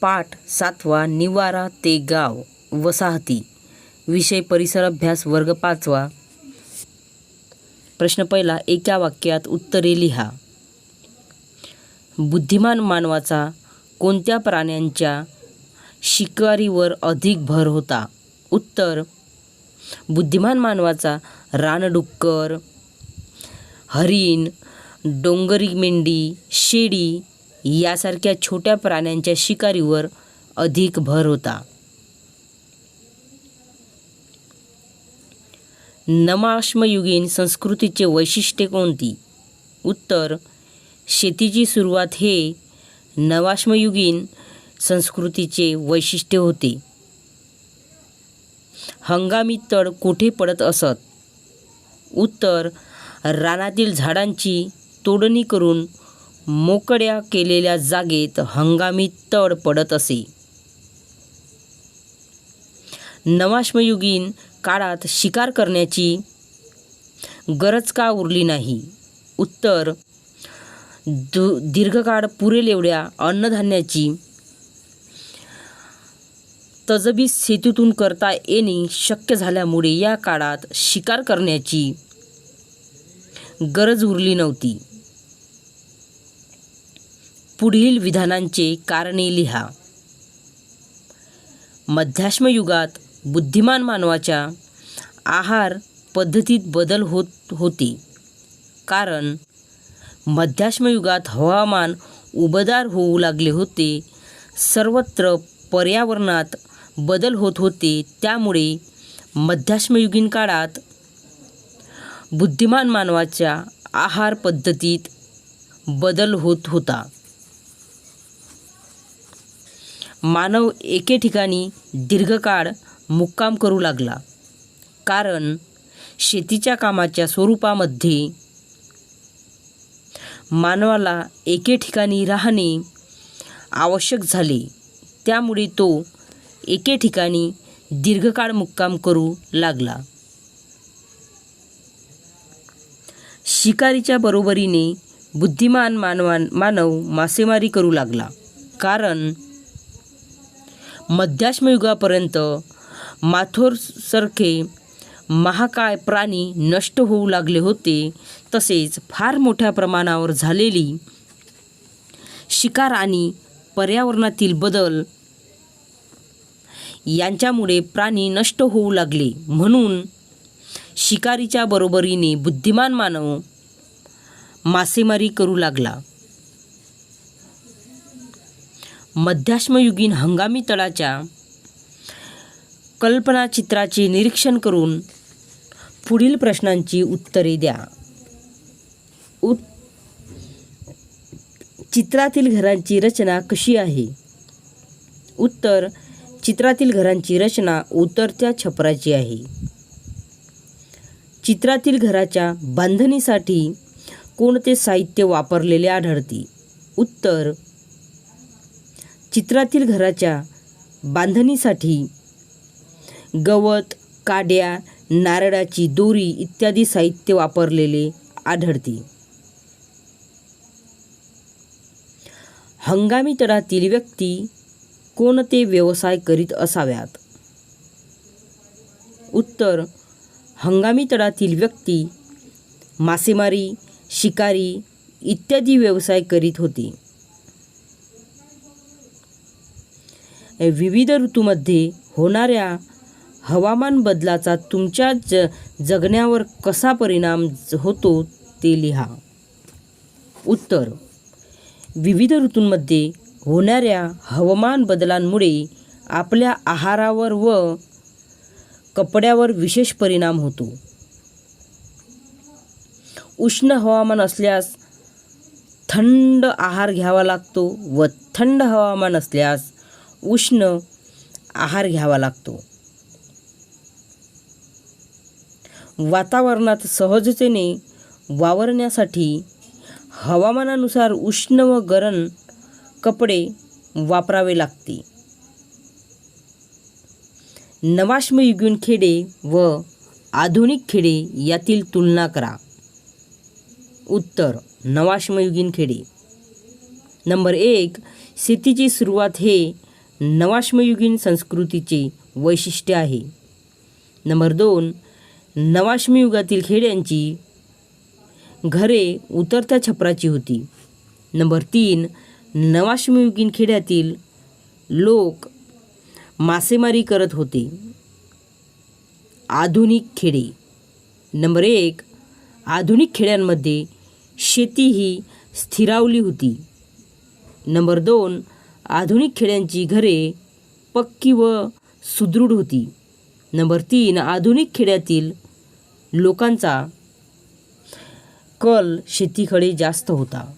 पाठ सातवा निवारा ते गाव वसाहती विषय परिसर अभ्यास वर्ग पाचवा. प्रश्न पहिला एका वाक्यात उत्तरे लिहा. बुद्धिमान मानवाचा कोणत्या प्राण्यांच्या शिकारीवर अधिक भर होता? उत्तर बुद्धिमान मानवाचा रानडुक्कर हरिण डोंगरी मेंढी शेळी यासारख्या छोट्या प्राण्यांच्या शिकारीवर अधिक भर होता. नमाश्मयुगीन संस्कृतीचे वैशिष्ट्ये कोणती? उत्तर शेतीची सुरुवात हे नवाश्मयुगीन संस्कृतीचे वैशिष्ट्य होते. हंगामी तड कुठे पडत असत? उत्तर रानातील झाडांची तोडणी करून मोकळ्या केलेल्या जागेत हंगामी तड पडत असे. नवाश्मयुगीन काळात शिकार करण्याची गरज का उरली नाही? उत्तर दु दीर्घकाळ पुरेल एवढ्या अन्नधान्याची तजबीज शेतीतून करता येणे शक्य झाल्यामुळे या काळात शिकार करण्याची गरज उरली नव्हती. पुढील विधानांचे कारणे लिहा. मध्याश्मयुगात बुद्धिमान मानवाच्या आहार पद्धतीत बदल होत होते. कारण मध्याश्मयुगात हवामान उबदार होऊ लागले होते. सर्वत्र पर्यावरणात बदल होत होते. त्यामुळे मध्याश्मयुगीन काळात बुद्धिमान मानवाच्या आहार पद्धतीत बदल होत होता. मानव एके ठिकाणी दीर्घकाळ मुक्काम करू लागला. कारण शेतीच्या कामाच्या स्वरूपामध्ये मानवाला एके ठिकाणी राहणे आवश्यक झाले. त्यामुळे तो एके ठिकाणी दीर्घकाळ मुक्काम करू लागला. शिकारीच्या बरोबरीने बुद्धिमान मानवान मानव मासेमारी करू लागला. कारण मध्याश्मयुगापर्यंत माथोरसारखे महाकाय प्राणी नष्ट होऊ लागले होते तसेच फार मोठ्या प्रमाणावर झालेली शिकार आणि पर्यावरणातील बदल यांच्यामुळे प्राणी नष्ट होऊ लागले. म्हणून शिकारीच्या बरोबरीने बुद्धिमान मानव मासेमारी करू लागला. मध्याश्मयुगीन हंगामी तळाच्या कल्पनाचित्राचे निरीक्षण करून पुढील प्रश्नांची उत्तरे द्या. उत चित्रातील घरांची रचना कशी आहे? उत्तर चित्रातील घरांची रचना उतरत्या छपराची आहे. चित्रातील घराच्या बांधणीसाठी कोणते साहित्य वापरलेले आढळते? उत्तर चित्रातील घराच्या बांधणीसाठी गवत काड्या नारळाची दोरी इत्यादी साहित्य वापरलेले आढळते. हंगामी तळातील व्यक्ती कोणते व्यवसाय करीत असाव्यात? उत्तर हंगामी तळातील व्यक्ती मासेमारी शिकारी इत्यादी व्यवसाय करीत होते. विविध ऋतूमध्ये होणाऱ्या हवामान बदलाचा तुमच्या ज जगण्यावर कसा परिणाम होतो ते लिहा. उत्तर. विविध ऋतूंमध्ये होणाऱ्या हवामान बदलांमुळे आपल्या आहारावर व कपड्यावर विशेष परिणाम होतो. उष्ण हवामान असल्यास थंड आहार घ्यावा लागतो व थंड हवामान असल्यास उष्ण आहार घ्यावा लागतो. वातावरणात सहजतेने वावरण्यासाठी हवामानानुसार उष्ण व गरम कपडे वापरावे लागते. नवाश्मयुगीन खेडे व आधुनिक खेडे यातील तुलना करा. उत्तर नवाश्मयुगीन खेडे. नंबर एक शेतीची सुरुवात हे नवाश्मयुगीन संस्कृतीचे वैशिष्ट्य आहे. नंबर दोन नवाश्मयुगातील खेड्यांची घरे उतरत्या छपराची होती. नंबर तीन नवाश्मयुगीन खेड्यातील लोक मासेमारी करत होते. आधुनिक खेडे. नंबर एक आधुनिक खेड्यांमध्ये शेती ही स्थिरावली होती. नंबर दोन आधुनिक खेड्यांची घरे पक्की व सुदृढ होती. नंबर तीन आधुनिक खेड्यातील लोकांचा कल शेतीकडे जास्त होता.